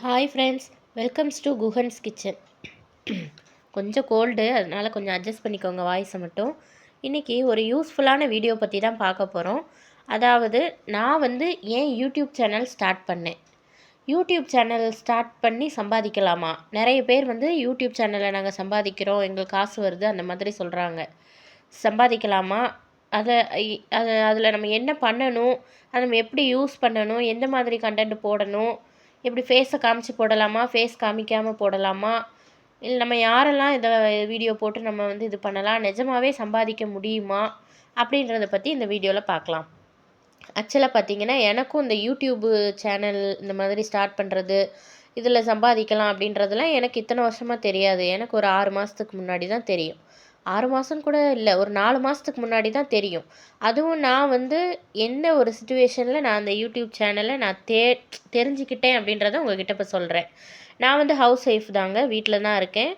Hi friends welcomes to Guhan's kitchen கொஞ்சம் cold அதனால் கொஞ்சம் அட்ஜஸ்ட் பண்ணிக்கோங்க வாய்ஸை மட்டும். இன்றைக்கி ஒரு யூஸ்ஃபுல்லான வீடியோ பற்றி தான் பார்க்க போகிறோம் அதாவது நான் வந்து ஏன் யூடியூப் சேனல் ஸ்டார்ட் பண்ணேன்? யூடியூப் சேனல் ஸ்டார்ட் பண்ணி சம்பாதிக்கலாமா? நிறைய பேர் வந்து யூடியூப் சேனலை நாங்கள் சம்பாதிக்கிறோம் எங்களுக்கு காசு வருது அந்த மாதிரி சொல்கிறாங்க சம்பாதிக்கலாமா? அதை அதை அதில் நம்ம என்ன பண்ணணும்? அதை நம்ம எப்படி யூஸ் பண்ணணும்? எந்த மாதிரி கண்டென்ட் போடணும்? எப்படி ஃபேஸை காமிச்சு போடலாமா? ஃபேஸ் காமிக்காமல் போடலாமா? இல்லை நம்ம யாரெல்லாம் இதை வீடியோ போட்டு நம்ம வந்து இது பண்ணலாம்? நிஜமாகவே சம்பாதிக்க முடியுமா? அப்படின்றத பற்றி இந்த வீடியோவில் பார்க்கலாம். ஆக்சுவலாக பார்த்தீங்கன்னா எனக்கும் இந்த யூடியூப்பு சேனல் இந்த மாதிரி ஸ்டார்ட் பண்ணுறது இதில் சம்பாதிக்கலாம் அப்படின்றதுலாம் எனக்கு இத்தனை வருஷமாக தெரியாது. எனக்கு ஒரு ஆறு மாதத்துக்கு முன்னாடி தான் தெரியும். ஆறு மாதம் கூட இல்லை ஒரு நாலு மாதத்துக்கு முன்னாடி தான் தெரியும். அதுவும் நான் வந்து என்ன ஒரு சுச்சுவேஷனில் நான் அந்த யூடியூப் சேனலை நான் தே தெரிஞ்சுக்கிட்டேன் அப்படின்றத உங்ககிட்ட இப்போ சொல்கிறேன் நான் வந்து ஹவுஸ் ஒய்ஃப் தாங்க வீட்டில் தான் இருக்கேன்.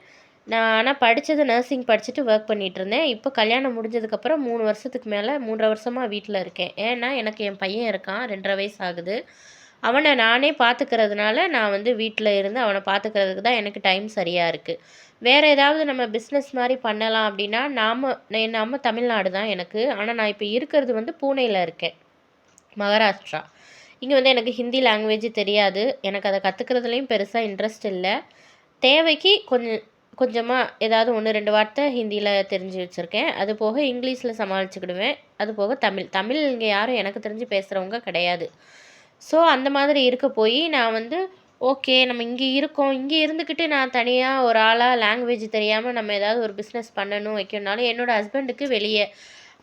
நான் ஆனால் படித்தது நர்சிங் படிச்சுட்டு ஒர்க் பண்ணிகிட்டு இருந்தேன். இப்போ கல்யாணம் முடிஞ்சதுக்கப்புறம் மூணு வருஷத்துக்கு மேலே மூன்றரை வருஷமாக வீட்டில் இருக்கேன். ஏன்னா எனக்கு என் பையன் இருக்கான் ரெண்டரை வயசு ஆகுது. அவனை நானே பார்த்துக்கிறதுனால நான் வந்து வீட்டில் இருந்து அவனை பார்த்துக்கிறதுக்கு தான் எனக்கு டைம் சரியாக இருக்குது வேறு ஏதாவது நம்ம பிஸ்னஸ் மாதிரி பண்ணலாம் அப்படின்னா நாம் நம்ம தமிழ்நாடு தான் எனக்கு. ஆனால் நான் இப்போ இருக்கிறது வந்து பூனேயில் இருக்கேன். மகாராஷ்டிரா. இங்கே வந்து எனக்கு ஹிந்தி லாங்குவேஜ் தெரியாது. எனக்கு அதை கற்றுக்கிறதுலையும் பெருசாக இன்ட்ரெஸ்ட் இல்லை. தேவைக்கு கொஞ்சம் கொஞ்சமாக ஏதாவது ஒன்று ரெண்டு வார்த்தை ஹிந்தியில் தெரிஞ்சு வச்சுருக்கேன். அது போக இங்கிலீஷில் சமாளிச்சுக்கிடுவேன். அது போக தமிழ். தமிழ் இங்கே யாரும் எனக்கு தெரிஞ்சு பேசுகிறவங்க கிடையாது. ஸோ அந்த மாதிரி இருக்க போய் நான் வந்து ஓகே நம்ம இங்கே இருக்கோம். இங்கே இருந்துக்கிட்டு நான் தனியாக ஒரு ஆளாக லாங்குவேஜ் தெரியாமல் நம்ம ஏதாவது ஒரு பிஸ்னஸ் பண்ணணும் வைக்கணும்னாலும் என்னோடய ஹஸ்பண்டுக்கு வெளியே.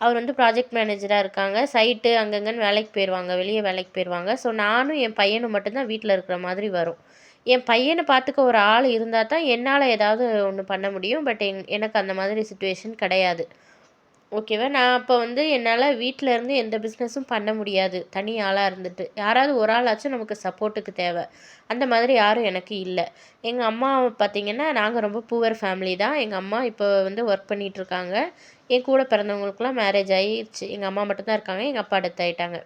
அவர் வந்து ப்ராஜெக்ட் மேனேஜராக இருக்காங்க. சைட்டு அங்கங்கன்னு வேலைக்கு போயிடுவாங்க வெளியே வேலைக்கு போயிடுவாங்க ஸோ நானும் என் பையனும் மட்டும்தான் வீட்டில் இருக்கிற மாதிரி வரும். என் பையனை பார்த்துக்க ஒரு ஆள் இருந்தால் தான் என்னால் ஏதாவது ஒன்று பண்ண முடியும். பட் எங் எனக்கு அந்த மாதிரி சுச்சுவேஷன் கிடையாது. ஓகேவா? நான் அப்போ வந்து என்னால் வீட்டில் இருந்து எந்த பிஸ்னஸும் பண்ண முடியாது. தனி ஆளாக இருந்துட்டு. யாராவது ஒரு ஆளாச்சும் நமக்கு சப்போர்ட்டுக்கு தேவை. அந்த மாதிரி யாரும் எனக்கு இல்லை. எங்கள் அம்மா பார்த்திங்கன்னா நாங்கள் ரொம்ப புவர் ஃபேமிலி தான். எங்கள் அம்மா இப்போ வந்து ஒர்க் பண்ணிகிட்ருக்காங்க என் கூட பிறந்தவங்களுக்குலாம் மேரேஜ் ஆகிடுச்சு எங்கள் அம்மா மட்டும்தான் இருக்காங்க. எங்கள் அப்பா டெத் ஆகிட்டாங்க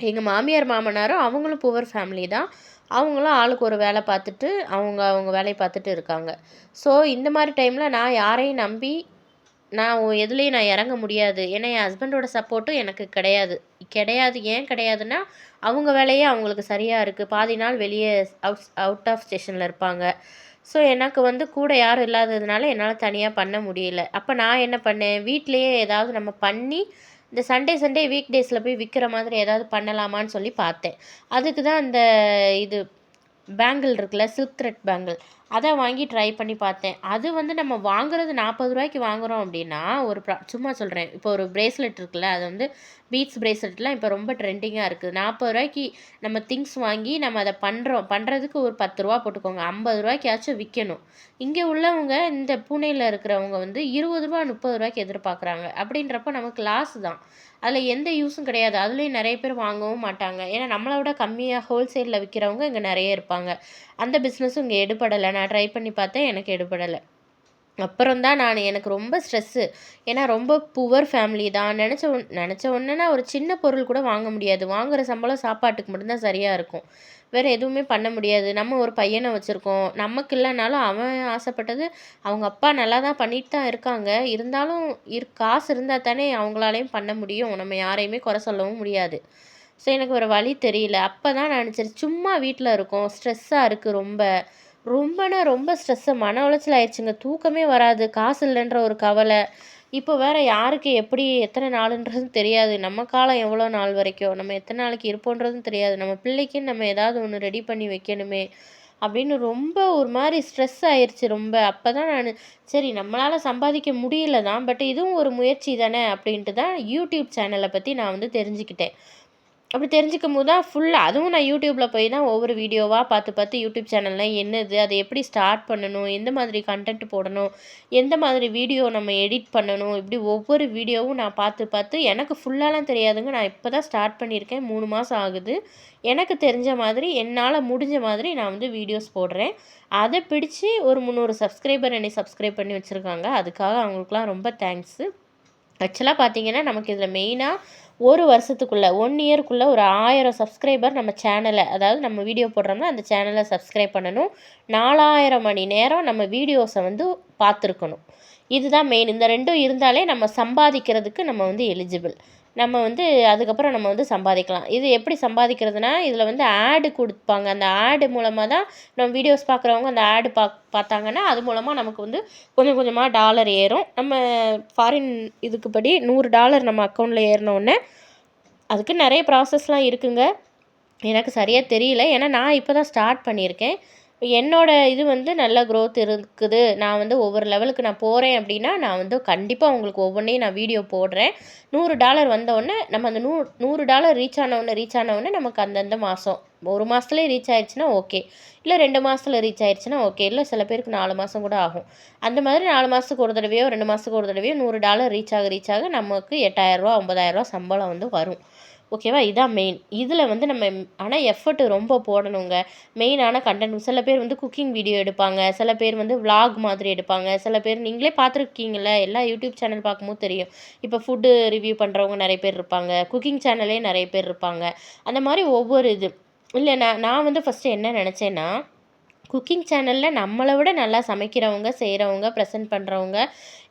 எங்கள் மாமியார் மாமனாரும் அவங்களும் புவர் ஃபேமிலி தான். அவங்களும் ஆளுக்கு ஒரு வேலை பார்த்துட்டு அவங்க அவங்க வேலையை பார்த்துட்டு இருக்காங்க. ஸோ இந்த மாதிரி டைமில் நான் யாரையும் நம்பி நான் எதுலேயும் நான் இறங்க முடியாது. ஏன்னா என் ஹஸ்பண்டோட சப்போர்ட்டும் எனக்கு கிடையாது. கிடையாது. ஏன் கிடையாதுன்னா அவங்க வேலையே அவங்களுக்கு சரியாக இருக்குது பாதி நாள் வெளியே அவுட் அவுட் ஆஃப் ஸ்டேஷனில் இருப்பாங்க. ஸோ எனக்கு வந்து கூட யாரும் இல்லாததுனால என்னால் தனியாக பண்ண முடியல. அப்போ நான் என்ன பண்ணேன்? வீட்லேயே ஏதாவது நம்ம பண்ணி இந்த சண்டே சண்டே வீக் டேஸில் போய் விற்கிற மாதிரி ஏதாவது பண்ணலாமான்னு சொல்லி பார்த்தேன். அதுக்கு தான் அந்த இது பேங்கிள் இருக்குல்ல சில்க் த்ரெட் பேங்கிள் அதை வாங்கி ட்ரை பண்ணி பார்த்தேன். அது வந்து நம்ம வாங்குறது நாற்பது ரூபாய்க்கு வாங்குகிறோம் அப்படின்னா ஒரு ப்ரா சும்மா சொல்கிறேன் இப்போ ஒரு ப்ரேஸ்லெட் இருக்குல்ல அது வந்து பீட்ஸ் ப்ரேஸ்லெட்லாம் இப்போ ரொம்ப ட்ரெண்டிங்காக இருக்குது. நாற்பது ரூபாய்க்கு நம்ம திங்ஸ் வாங்கி நம்ம அதை பண்ணுறோம் பண்ணுறதுக்கு ஒரு பத்து ரூபா போட்டுக்கோங்க. ஐம்பது ரூபாய்க்காச்சும் விற்கணும் இங்கே உள்ளவங்க இந்த பூனேயில் இருக்கிறவங்க வந்து இருபது ரூபா முப்பது ரூபாய்க்கு எதிர்பார்க்குறாங்க. அப்படின்றப்போ நமக்கு லாஸ் தான். அதில் எந்த யூஸும் கிடையாது. அதுலேயும் நிறைய பேர் வாங்கவும் மாட்டாங்க. ஏன்னா நம்மளை விட கம்மியாக ஹோல்சேலில் விற்கிறவங்க இங்கே நிறைய இருப்பாங்க. அந்த பிஸ்னஸும் இங்கே எடுபடலை நான் ட்ரை பண்ணி பார்த்தேன் எனக்கு எடுபடலை. அப்புறம் தான் நான் எனக்கு ரொம்ப ஸ்ட்ரெஸ்ஸு ஏன்னா ரொம்ப புவர் ஃபேமிலி தான். நினச்ச ஒன் நினச்ச ஒன்றுனா ஒரு சின்ன பொருள் கூட வாங்க முடியாது. வாங்குகிற சம்பளம் சாப்பாட்டுக்கு மட்டும்தான் சரியாக இருக்கும். வேறு எதுவுமே பண்ண முடியாது. நம்ம ஒரு பையனை வச்சுருக்கோம். நமக்கு இல்லைனாலும் அவன் ஆசைப்பட்டது அவங்க அப்பா நல்லா தான் பண்ணிட்டு தான் இருக்காங்க. இருந்தாலும் இரு காசு இருந்தால் தானே அவங்களாலையும் பண்ண முடியும். நம்ம யாரையுமே குறை சொல்லவும் முடியாது. ஸோ எனக்கு ஒரு வழி தெரியல. அப்போ தான் நினச்சிரு சும்மா வீட்டில் இருக்கோம். ஸ்ட்ரெஸ்ஸாக இருக்குது ரொம்ப. ரொம்பனா ரொம்ப ஸ்ட்ரெஸ்ஸு. மன உளைச்சல் ஆயிடுச்சுங்க. தூக்கமே வராது. காசு இல்லைன்ற ஒரு கவலை. இப்போ வேறு யாருக்கு எப்படி எத்தனை நாளுன்றதும் தெரியாது. நம்ம காலம் எவ்வளோ நாள் வரைக்கும்? நம்ம எத்தனை நாளைக்கு இருப்போன்றதும் தெரியாது. நம்ம பிள்ளைக்குன்னு நம்ம ஏதாவது ஒன்று ரெடி பண்ணி வைக்கணுமே அப்படின்னு ரொம்ப ஒரு மாதிரி ஸ்ட்ரெஸ் ஆயிடுச்சு ரொம்ப. அப்போ தான் நான் சரி நம்மளால் சம்பாதிக்க முடியல தான் பட் இதுவும் ஒரு முயற்சி தானே அப்படின்ட்டு தான் யூடியூப் சேனலை பற்றி நான் வந்து தெரிஞ்சுக்கிட்டேன். அப்படி தெரிஞ்சுக்கும் போது தான் ஃபுல்லாக அதுவும் நான் யூடியூப்பில் போய் தான் ஒவ்வொரு வீடியோவாக பார்த்து பார்த்து யூடியூப் சேனல்லாம் என்னது அதை எப்படி ஸ்டார்ட் பண்ணணும் எந்த மாதிரி கண்டென்ட் போடணும் எந்த மாதிரி வீடியோ நம்ம எடிட் பண்ணணும் இப்படி ஒவ்வொரு வீடியோவும் நான் பார்த்து பார்த்து எனக்கு ஃபுல்லாலாம் தெரியாதுங்க. நான் இப்போ தான் ஸ்டார்ட் பண்ணியிருக்கேன். மூணு மாதம் ஆகுது. எனக்கு தெரிஞ்ச மாதிரி என்னால் முடிஞ்ச மாதிரி நான் வந்து வீடியோஸ் போடுறேன். அதை பிடிச்சி ஒரு முந்நூறு சப்ஸ்கிரைபர் என்னை சப்ஸ்கிரைப் பண்ணி வச்சுருக்காங்க. அதுக்காக அவங்களுக்குலாம் ரொம்ப தேங்க்ஸு ஆக்சுவலாக பார்த்தீங்கன்னா நமக்கு இதில் மெயினாக ஒரு வருஷத்துக்குள்ளே ஒன் இயருக்குள்ளே ஒரு ஆயிரம் சப்ஸ்கிரைபர் நம்ம சேனலை அதாவது நம்ம வீடியோ போடுறோம்னா அந்த சேனலை சப்ஸ்கிரைப் பண்ணணும். நாலாயிரம் மணி நேரம் நம்ம வீடியோஸை வந்து பார்த்துருக்கணும் இதுதான் மெயின் இந்த ரெண்டும் இருந்தாலே நம்ம சம்பாதிக்கிறதுக்கு நம்ம வந்து எலிஜிபிள் நம்ம வந்து அதுக்கப்புறம் நம்ம வந்து சம்பாதிக்கலாம். இது எப்படி சம்பாதிக்கிறதுனா இதில் வந்து ஆடு கொடுப்பாங்க. அந்த ஆடு மூலமாக தான் நம்ம வீடியோஸ் பார்க்குறவங்க அந்த ஆடு பா பார்த்தாங்கன்னா அது மூலமாக நமக்கு வந்து கொஞ்சம் கொஞ்சமாக டாலர் ஏறும். நம்ம ஃபாரின் இதுக்கு படி நூறு டாலர் நம்ம அக்கௌண்ட்டில் ஏறினோடனே அதுக்கு நிறைய ப்ராசஸ்லாம் இருக்குங்க. எனக்கு சரியாக தெரியல. ஏன்னா நான் இப்போ தான் ஸ்டார்ட் பண்ணியிருக்கேன். என்னோடய இது வந்து நல்ல க்ரோத் இருக்குது. நான் வந்து ஒவ்வொரு லெவலுக்கு நான் போகிறேன் அப்படின்னா நான் வந்து கண்டிப்பாக உங்களுக்கு ஒவ்வொன்றையும் நான் வீடியோ போடுறேன். நூறு டாலர் வந்தோடனே நம்ம அந்த நூ நூறு டாலர் ரீச் ஆனவுடனே ரீச் ஆனவுடனே நமக்கு அந்தந்த மாதம் ஒரு மாதத்துலேயே ரீச் ஆயிடுச்சுன்னா ஓகே இல்லை ரெண்டு மாதத்தில் ரீச் ஆயிடுச்சுன்னா ஓகே இல்லை சில பேருக்கு நாலு மாதம் கூட ஆகும். அந்த மாதிரி நாலு மாதத்துக்கு ஒரு தடவையோ ரெண்டு மாதத்துக்கு ஒரு தடவையோ நூறு டாலர் ரீச் ஆக ரீச் ஆக நமக்கு எட்டாயிரரூவா ஒம்பதாயிரரூவா சம்பளம் வந்து வரும். ஓகேவா இதான் மெயின் இதில் வந்து நம்ம ஆனால் எஃபர்ட் ரொம்ப போடணுங்க. மெயினான கண்டென்ட் சில பேர் வந்து குக்கிங் வீடியோ எடுப்பாங்க. சில பேர் வந்து விலாக் மாதிரி எடுப்பாங்க. சில பேர் நீங்களே பார்த்துருக்கீங்கள எல்லா யூடியூப் சேனல் பார்க்கும்போது தெரியும். இப்போ ஃபுட்டு ரிவ்யூ பண்ணுறவங்க நிறைய பேர் இருப்பாங்க. குக்கிங் சேனலே நிறைய பேர் இருப்பாங்க. அந்த மாதிரி ஒவ்வொரு இது. இல்லை நான் நான் வந்து ஃபஸ்ட்டு என்ன நினச்சேன்னா குக்கிங் சேனலில் நம்மளை விட நல்லா சமைக்கிறவங்க செய்கிறவங்க ப்ரெசென்ட் பண்ணுறவங்க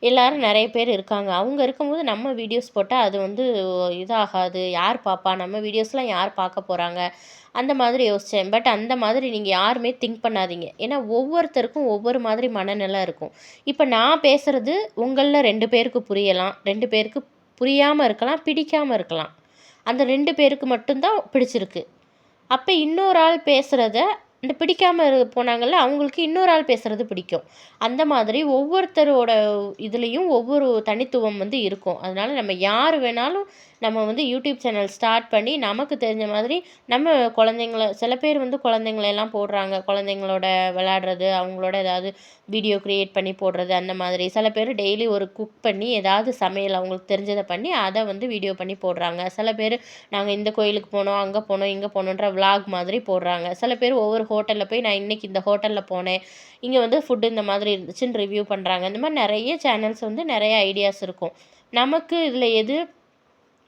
எல்லோரும் நிறைய பேர் இருக்காங்க. அவங்க இருக்கும்போது நம்ம வீடியோஸ் போட்டால் அது வந்து இதாகாது. யார் பார்ப்பா நம்ம வீடியோஸ்லாம் யார் பார்க்க போகிறாங்க அந்த மாதிரி யோசித்தேன் பட் அந்த மாதிரி நீங்கள் யாருமே திங்க் பண்ணாதீங்க. ஏன்னா ஒவ்வொருத்தருக்கும் ஒவ்வொரு மாதிரி மனநிலை இருக்கும். இப்போ நான் பேசுகிறது உங்களில் ரெண்டு பேருக்கு புரியலாம். ரெண்டு பேருக்கு புரியாமல் இருக்கலாம் பிடிக்காமல் இருக்கலாம். அந்த ரெண்டு பேருக்கு மட்டும்தான் பிடிச்சிருக்கு. அப்போ இன்னொரு ஆள் பேசுகிறத அந்த பிடிக்காமல் போனாங்கள்ல அவங்களுக்கு இன்னொரு ஆள் பேசுகிறது பிடிக்கும். அந்த மாதிரி ஒவ்வொருத்தரோட இதுலேயும் ஒவ்வொரு தனித்துவம் வந்து இருக்கும். அதனால் நம்ம யார் வேணாலும் நம்ம வந்து யூடியூப் சேனல் ஸ்டார்ட் பண்ணி நமக்கு தெரிஞ்ச மாதிரி நம்ம குழந்தைங்கள சில பேர் வந்து குழந்தைங்களெல்லாம் போடுறாங்க. குழந்தைங்களோட விளாட்றது அவங்களோட ஏதாவது வீடியோ க்ரியேட் பண்ணி போடுறது அந்த மாதிரி. சில பேர் டெய்லி ஒரு குக் பண்ணி ஏதாவது சமையல் அவங்களுக்கு தெரிஞ்சதை பண்ணி அதை வந்து வீடியோ பண்ணி போடுறாங்க. சில பேர் நாங்கள் இந்த கோயிலுக்கு போனோம் அங்கே போனோம் இங்கே போனோன்ற விளாக் மாதிரி போடுறாங்க. சில பேர் ஒவ்வொரு ஹோட்டலில் போய் நான் இன்றைக்கி இந்த ஹோட்டலில் போனேன். இங்கே வந்து ஃபுட்டு இந்த மாதிரி இருந்துச்சுன்னு ரிவ்யூ பண்ணுறாங்க இந்த மாதிரி நிறைய சேனல்ஸ் வந்து நிறைய ஐடியாஸ் இருக்கும். நமக்கு இதில் எது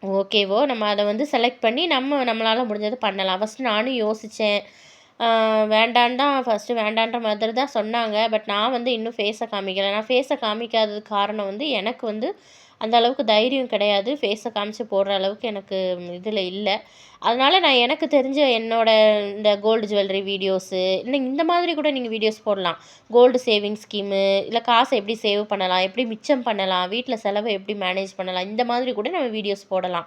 ஓகேவோ நம்ம அதை வந்து செலக்ட் பண்ணி நம்ம நம்மளால் முடிஞ்சதை பண்ணலாம். ஃபஸ்ட்டு நானும் யோசித்தேன் வேண்டான்னு தான் ஃபஸ்ட்டு வேண்டான்ற மாதிரி தான் சொன்னாங்க. பட் நான் வந்து இன்னும் ஃபேஸை காமிக்கலை. நான் ஃபேஸை காமிக்காததுக்கு காரணம் வந்து எனக்கு வந்து அந்த அளவுக்கு தைரியம் கிடையாது. ஃபேஸை காமிச்சு போடுற அளவுக்கு எனக்கு இதில் இல்லை. அதனால் நான் எனக்கு தெரிஞ்ச என்னோட இந்த கோல்டு ஜுவல்லரி வீடியோஸு இல்லை இந்த மாதிரி கூட நீங்கள் வீடியோஸ் போடலாம். கோல்டு சேவிங் ஸ்கீமு இல்லை காசை எப்படி சேவ் பண்ணலாம் எப்படி மிச்சம் பண்ணலாம் வீட்டில் செலவை எப்படி மேனேஜ் பண்ணலாம் இந்த மாதிரி கூட நம்ம வீடியோஸ் போடலாம்.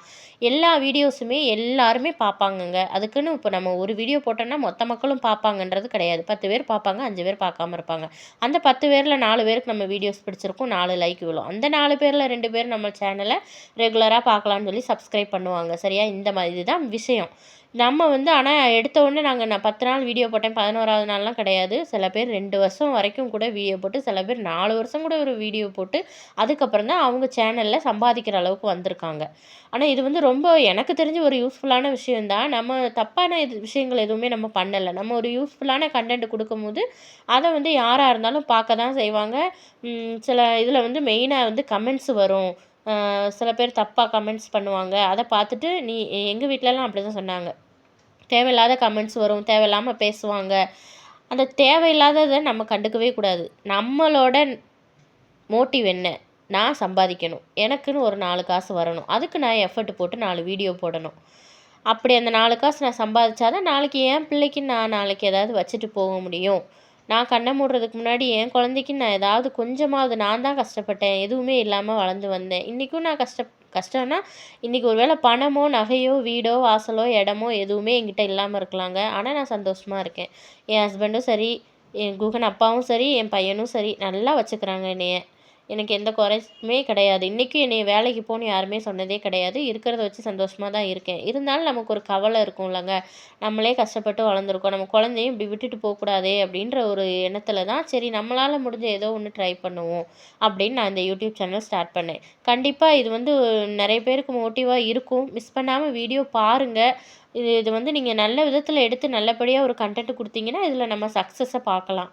எல்லா வீடியோஸுமே எல்லாருமே பார்ப்பாங்கங்க அதுக்குன்னு இப்போ நம்ம ஒரு வீடியோ போட்டோம்னா மொத்த மக்களும் பார்ப்பாங்கன்றது கிடையாது. பத்து பேர் பார்ப்பாங்க அஞ்சு பேர் பார்க்காம இருப்பாங்க. அந்த பத்து பேரில் நாலு பேருக்கு நம்ம வீடியோஸ் பிடிச்சிருக்கும் நாலு லைக் விழும் அந்த நாலு பேரில் ரெண்டு பேர் நம்ம சேனலை ரெகுலராக பார்க்கலான்னு சொல்லி சப்ஸ்கிரைப் பண்ணுவாங்க. சரியா? இந்த மாதிரி இதுதான் விஷயம். நம்ம வந்து ஆனால் எடுத்த உடனே நாங்கள் நான் பத்து நாள் வீடியோ போட்டேன். பதினோராவது நாள்லாம் கிடையாது. சில பேர் ரெண்டு வருஷம் வரைக்கும் கூட வீடியோ போட்டு சில பேர் நாலு வருஷம் கூட ஒரு வீடியோ போட்டு அதுக்கப்புறம் தான் அவங்க சேனலில் சம்பாதிக்கிற அளவுக்கு வந்திருக்காங்க. ஆனால் இது வந்து ரொம்ப எனக்கு தெரிஞ்ச ஒரு யூஸ்ஃபுல்லான விஷயந்தான் நம்ம தப்பான இது விஷயங்கள் எதுவுமே நம்ம பண்ணலை. நம்ம ஒரு யூஸ்ஃபுல்லான கண்டென்ட் கொடுக்கும்போது அதை வந்து யாராக இருந்தாலும் பார்க்க தான் செய்வாங்க சில இதில் வந்து மெயினாக வந்து கமெண்ட்ஸ் வரும். சில பேர் தப்பாக கமெண்ட்ஸ் பண்ணுவாங்க. அதை பார்த்துட்டு நீ எங்கள் வீட்டிலலாம் அப்படி தான் சொன்னாங்க. தேவையில்லாத கமெண்ட்ஸ் வரும் தேவையில்லாமல் பேசுவாங்க. அந்த தேவையில்லாததை நம்ம கண்டுக்கவே கூடாது. நம்மளோட மோட்டிவ் என்ன? நான் சம்பாதிக்கணும். எனக்குன்னு ஒரு நாலு காசு வரணும். அதுக்கு நான் எஃபர்ட் போட்டு நாலு வீடியோ போடணும். அப்படி அந்த நாலு காசு நான் சம்பாதிச்சாதான் நாளைக்கு என் பிள்ளைக்கு நான் நாளைக்கு ஏதாவது வச்சுட்டு போக முடியும். நான் கண்ணை மூடுறதுக்கு முன்னாடி என் குழந்தைக்கு நான் ஏதாவது கொஞ்சமாவது நான் தான் கஷ்டப்பட்டேன். எதுவுமே இல்லாமல் வளர்ந்து வந்தேன். இன்றைக்கும் நான் கஷ்ட கஷ்டம்னா இன்றைக்கி ஒரு வேளை பணமோ நகையோ வீடோ வாசலோ இடமோ எதுவுமே என்கிட்ட இல்லாமல் இருக்கலாங்க. ஆனால் நான் சந்தோஷமாக இருக்கேன். என் ஹஸ்பண்டும் சரி என் குகன் அப்பாவும் சரி என் பையனும் சரி நல்லா வச்சுக்கிறாங்க என்னைய. எனக்கு எந்த குறையுமே கிடையாது. இன்றைக்கும் என்னை வேலைக்கு போகணும் யாருமே சொன்னதே கிடையாது. இருக்கிறத வச்சு சந்தோஷமாக தான் இருக்கேன். இருந்தாலும் நமக்கு ஒரு கவலை இருக்கும் இல்லைங்க நம்மளே கஷ்டப்பட்டு வளர்ந்துருக்கோம். நம்ம குழந்தையும் இப்படி விட்டுட்டு போகக்கூடாதே அப்படின்ற ஒரு எண்ணத்தில் தான் சரி நம்மளால் முடிஞ்ச ஏதோ ஒன்று ட்ரை பண்ணுவோம் அப்படின்னு நான் இந்த யூடியூப் சேனல் ஸ்டார்ட் பண்ணேன். கண்டிப்பாக இது வந்து நிறைய பேருக்கு மோட்டிவாக இருக்கும். மிஸ் பண்ணாமல் வீடியோ பாருங்கள் இது இது வந்து நீங்கள் நல்ல விதத்தில் எடுத்து நல்லபடியாக ஒரு கண்டென்ட் கொடுத்தீங்கன்னா இதில் நம்ம சக்ஸஸை பார்க்கலாம்.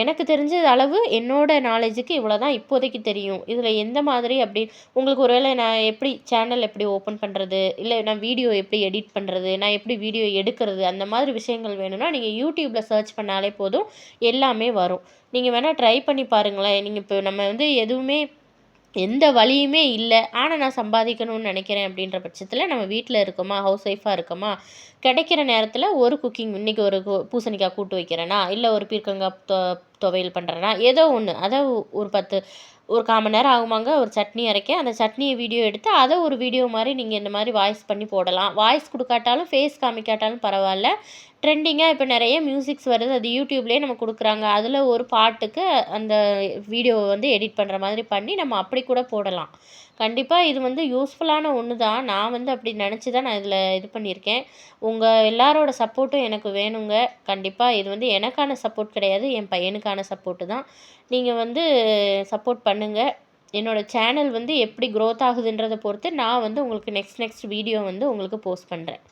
எனக்கு தெரிஞ்ச அளவு என்னோட நாலேஜுக்கு இவ்வளோ தான் இப்போதைக்கு தெரியும். இதில் எந்த மாதிரி அப்படி உங்களுக்கு ஒருவேளை நான் எப்படி சேனல் எப்படி ஓப்பன் பண்ணுறது இல்லை நான் வீடியோ எப்படி எடிட் பண்ணுறது நான் எப்படி வீடியோ எடுக்கிறது அந்த மாதிரி விஷயங்கள் வேணும்னா நீங்கள் யூடியூப்பில் சர்ச் பண்ணாலே போதும் எல்லாமே வரும். நீங்கள் வேணால் ட்ரை பண்ணி பாருங்களேன். நீங்கள் இப்போ நம்ம வந்து எதுவுமே எந்த வழியுமே இல்லை. ஆனால் நான் சம்பாதிக்கணும்னு நினைக்கிறேன் அப்படின்ற பட்சத்தில் நம்ம வீட்டில் இருக்கோமா? ஹவுஸ் ஒய்ஃபாக இருக்கோமா? கிடைக்கிற நேரத்தில் ஒரு குக்கிங் இன்றைக்கி ஒரு கு- பூசணிக்காய் கூட்டு வைக்கிறேனா? இல்லை ஒரு பீர்க்கங்காய் தொ துவையல் பண்ணுறேனா ஏதோ ஒன்று அதை ஒரு பத்து ஒரு கால் மணி நேரம் ஆகுமாங்க. ஒரு சட்னி அரைக்க. அந்த சட்னியை வீடியோ எடுத்து அதை ஒரு வீடியோ மாதிரி நீங்கள் இந்த மாதிரி வாய்ஸ் பண்ணி போடலாம். வாய்ஸ் கொடுக்காட்டாலும் ஃபேஸ் காமிக்காட்டாலும் பரவாயில்ல. ட்ரெண்டிங்காக இப்போ நிறைய மியூசிக்ஸ் வருது. அது யூடியூப்லேயே நம்ம கொடுக்குறாங்க. அதில் ஒரு பாட்டுக்கு அந்த வீடியோவை வந்து எடிட் பண்ணுற மாதிரி பண்ணி நம்ம அப்படி கூட போடலாம். கண்டிப்பாக இது வந்து யூஸ்ஃபுல்லான ஒன்று தான் நான் வந்து அப்படி நினச்சி தான் நான் இதில் இது பண்ணியிருக்கேன். உங்கள் எல்லாரோட சப்போர்ட்டும் எனக்கு வேணுங்க. கண்டிப்பாக இது வந்து எனக்கான சப்போர்ட் கிடையாது என் பையனுக்கான சப்போர்ட்டு தான். நீங்கள் வந்து சப்போர்ட் பண்ணுங்கள் என்னோடய சேனல் வந்து எப்படி க்ரோத் ஆகுதுன்றதை பொறுத்து நான் வந்து உங்களுக்கு நெக்ஸ்ட் நெக்ஸ்ட் வீடியோ வந்து உங்களுக்கு போஸ்ட் பண்ணுறேன்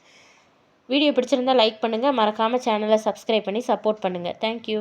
வீடியோ பிடிச்சிருந்தா லைக் பண்ணுங்கள் மறக்காமல் சேனலை சப்ஸ்கிரைப் பண்ணி சப்போர்ட் பண்ணுங்கள் தேங்க்யூ